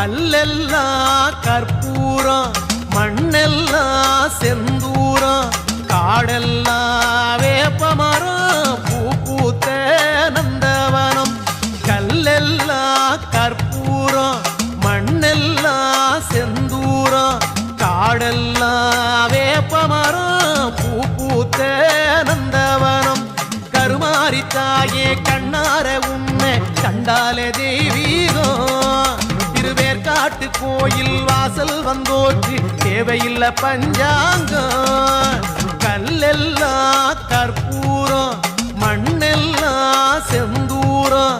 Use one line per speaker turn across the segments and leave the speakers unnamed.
கல்லெல்லாம் கற்பூரம் மண்ணெல்லாம் செந்தூரம் காடெல்லாம் வேப்பமரம் பூ பூத்த நந்தவனம். கல்லெல்லாம் கற்பூரம் மண்ணெல்லாம் செந்தூரம் காடெல்லாம் வேப்பமரம் பூ பூத்த நந்தவனம். கருமாரி தாயே கண்ணார உண்மை கண்டாலே தெய்வம். திருவேற்காட்டு கோயில் வாசல் வந்தோற்று. தேவையில்லை பஞ்சாங்கம். கல்லெல்லாம் கற்பூரம் மண்ணெல்லாம் செந்தூரம்.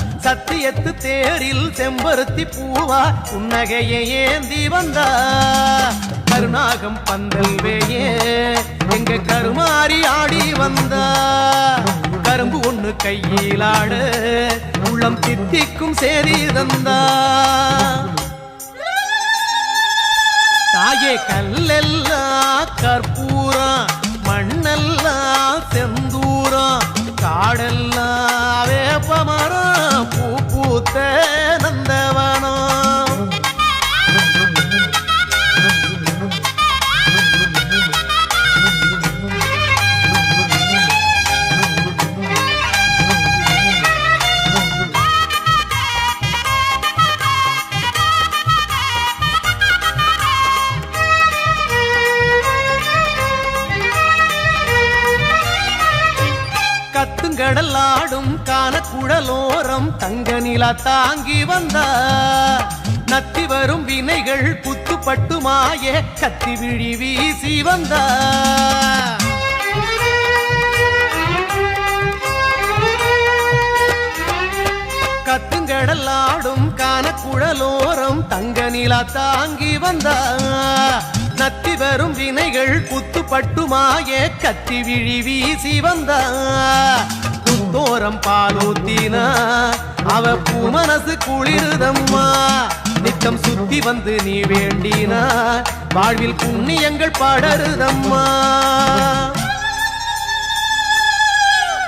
சத்தியத்து தேரில் செம்பருத்தி பூவா புன்னகையை ஏந்தி வந்தா. கருணாகம் பந்தல்வேயே எங்க கருமாறி ஆடி வந்தா. கரும்பு ஒண்ணு கையிலாட உள்ளம் தித்திக்கும் சேரி தந்தா. தாயே கல்லெல்லாம் கற்பூரம் கத்துங்கடல் ஆடும் கானக்குழலோரம் தங்க நிலா தாங்கி வந்தா நத்தி வரும் வினைகள் புத்துப்பட்டு மாய கத்தி விழி வீசி வந்தா. கத்துங்கடல் ஆடும் கானக்குழலோரம் தங்க நிலா தாங்கி வந்தா நத்தி வரும் வினைகள் குத்துப்பட்டு மாய கத்தி விழி வீசி வந்தா? குத்தோரம் பாலூத்தினா? அவ பூ மனசு குளிருதம்மா? நித்தம் சுத்தி வந்து நீ வேண்டினா? வாழ்வில் புண்ணியங்கள் படருதம்மா?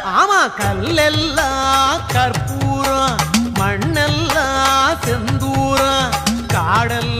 ஆமா கல்லெல்லாம் கற்பூரம் மண்ணெல்லாம் செந்தூரம் காடல்